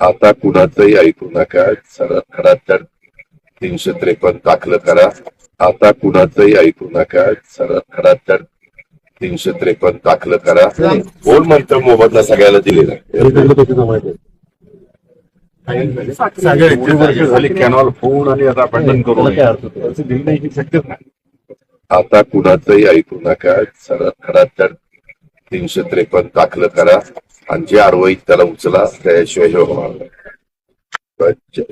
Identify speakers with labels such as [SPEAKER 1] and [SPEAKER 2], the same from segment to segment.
[SPEAKER 1] आता कुणाचंही ऐकू नका. सरळ खडातर तीनशे त्रेपन्न दाखल करा. आता कुणाचंही ऐकू नका. सरळ खडातर तीनशे त्रेपन्न दाखल करा. कोण म्हणतं मोबदला सगळ्याला दिलेला
[SPEAKER 2] कॅनॉल फोन आणि आता करू
[SPEAKER 1] कुणाचंही ऐकू नका. सरळ खडातर तीनशे त्रेपन्न दाखल करा. आणि जे आरवाईत त्याला उचला त्याशिवाय हे होणार नाही.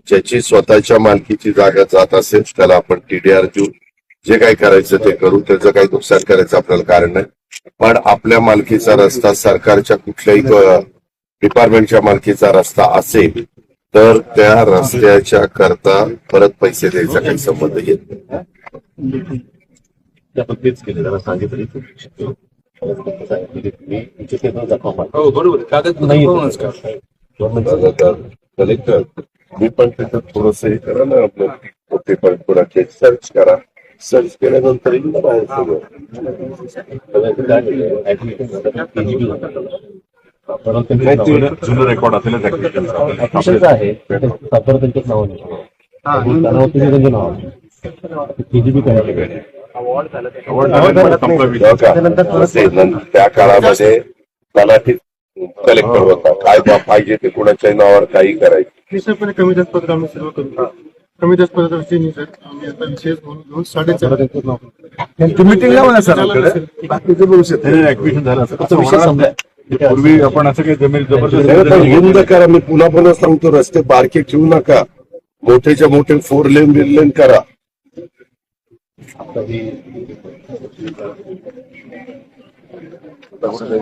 [SPEAKER 1] ज्याची स्वतःच्या मालकीची जागा जात असेल त्याला आपण टीडीआर देऊ. जे काही करायचं ते करू त्याचं काही नुकसान करायचं आपल्याला कारण नाही. पण आपल्या मालकीचा रस्ता सरकारच्या कुठल्याही डिपार्टमेंटच्या मालकीचा रस्ता असेल तर त्या रस्त्याच्या करता परत पैसे द्यायचा काही संबंध येत नाही.
[SPEAKER 3] तिथे तो दाखवा
[SPEAKER 4] हो
[SPEAKER 1] कलेक्टर मी पण त्याच्यात करा ना आपलं. ते पण थोडा सर्च करा. सर्च केल्यानंतर येईल ना बाहेर सगळं.
[SPEAKER 2] जुनं रेकॉर्ड
[SPEAKER 1] त्या काळामध्ये तलाठी कलेक्टर होता. काय बा पाहिजे ते कुणाच्याही नावावर काही करायचं.
[SPEAKER 5] निश्चितपणे कमी जास्त पत्र आम्ही सर्व करू. कमी जास्त पत्राची नाही सर. आम्ही आता विशेष म्हणून घेऊन साडेचार
[SPEAKER 2] सर. बाकीचं बघू शकतो. झालं असं कसं
[SPEAKER 3] विषय
[SPEAKER 2] होणार
[SPEAKER 3] संपलाय.
[SPEAKER 2] नाही. पूर्वी आपण असं काही जमीन जबरदस्त
[SPEAKER 1] रुंद करा. मी पुन्हा पुन्हा सांगतो रस्ते बारके ठेवू नका. मोठेच्या मोठे फोर लेन बिर लेन करा.
[SPEAKER 3] कधी